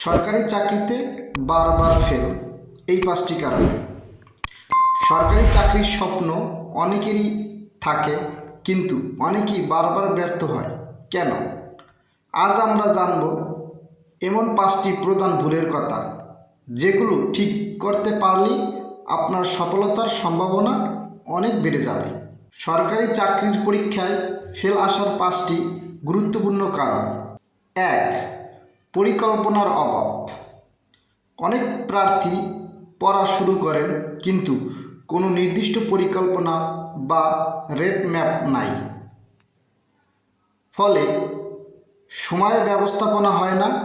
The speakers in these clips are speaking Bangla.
সরকারি চাকরিতে বারবার ফেল এই পাঁচটি কারণে। সরকারি চাকরির স্বপ্ন অনেকেরই থাকে, কিন্তু অনেকেই বারবার ব্যর্থ হয়। কেন? আজ আমরা জানব এমন পাঁচটি প্রধান ভুলের কথা, যেগুলো ঠিক করতে পারলেই আপনার সফলতার সম্ভাবনা অনেক বেড়ে যাবে। সরকারি চাকরির পরীক্ষায় ফেল আসার পাঁচটি গুরুত্বপূর্ণ কারণ। এক পরিকল্পনার অভাব। অনেক প্রার্থী পড়া শুরু করেন, কিন্তু কোনো নির্দিষ্ট পরিকল্পনা বা রেড ম্যাপ নাই। ফলে সময় ব্যবস্থাপনা হয় না,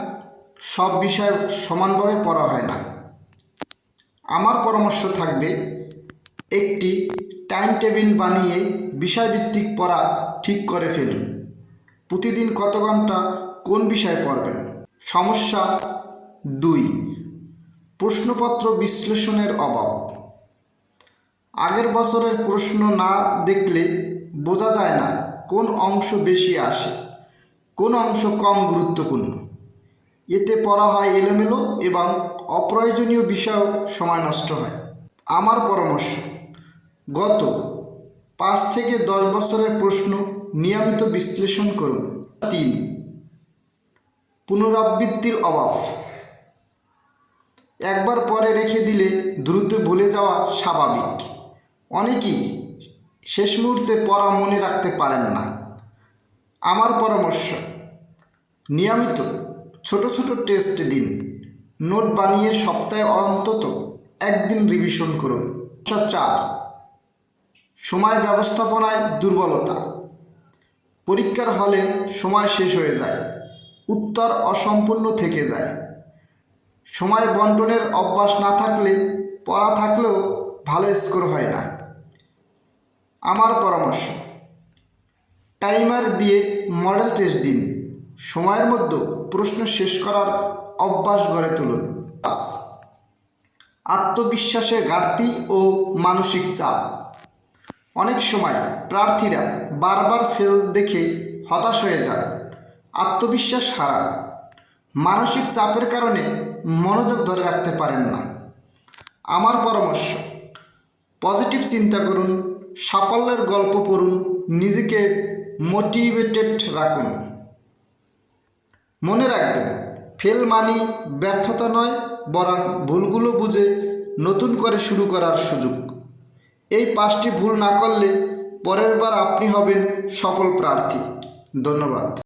সব বিষয় সমানভাবে পড়া হয় না। আমার পরামর্শ থাকবে, একটি টাইম টেবিল বানিয়ে বিষয়ভিত্তিক পড়া ঠিক করে ফেলুন। প্রতিদিন কত ঘণ্টা কোন বিষয়ে পড়বেন? সমস্যা দুই, প্রশ্নপত্র বিশ্লেষণের অভাব। আগের বছরের প্রশ্ন না দেখলে বোঝা যায় না কোন অংশ বেশি আসে, কোন অংশ কম গুরুত্বপূর্ণ। এতে পড়া হয় এলোমেলো এবং অপ্রয়োজনীয় বিষয়েও সময় নষ্ট হয়। আমার পরামর্শ, গত পাঁচ থেকে দশ বছরের প্রশ্ন নিয়মিত বিশ্লেষণ করুন। তিন পুনরাবৃত্তির অভাব। একবার পরে রেখে দিলে দ্রুত ভুলে যাওয়া স্বাভাবিক। অনেকেই শেষ মুহূর্তে পড়া মনে রাখতে পারেন না। আমার পরামর্শ, নিয়মিত ছোট ছোট টেস্ট দিন। নোট বানিয়ে সপ্তাহে অন্তত একদিন রিভিশন করুন। চার, সময় ব্যবস্থাপনায় দুর্বলতা। পরীক্ষার হলে সময় শেষ হয়ে যায়। উত্তর অসম্পূর্ণ থেকে যায়। সময় বন্টনের অভ্যাস না থাকলে, পড়া থাকলেও ভালো স্কোর হয় না। আমার পরামর্শ, টাইমার দিয়ে মডেল টেস্ট দিন। সময়ের মধ্যে প্রশ্ন শেষ করার অভ্যাস গড়ে তুলুন। আত্মবিশ্বাসের ঘাটতি ও মানসিক চাপ। অনেক সময় প্রার্থীরা বারবার ফেল দেখে হতাশ হয়ে যান। আত্মবিশ্বাস হারান। মানসিক চাপের কারণে মনোযোগ ধরে রাখতে পারেন না। আমার পরামর্শ, পজিটিভ চিন্তা করুন, সাফল্যের গল্প পড়ুন, নিজেকে মোটিভেটেড রাখুন। মনে রাখবেন, ফেল মানি ব্যর্থতা নয়, বরং ভুলগুলো বুঝে নতুন করে শুরু করার সুযোগ। এই পাঁচটি ভুল না করলে পরের বার আপনি হবেন সফল প্রার্থী। ধন্যবাদ।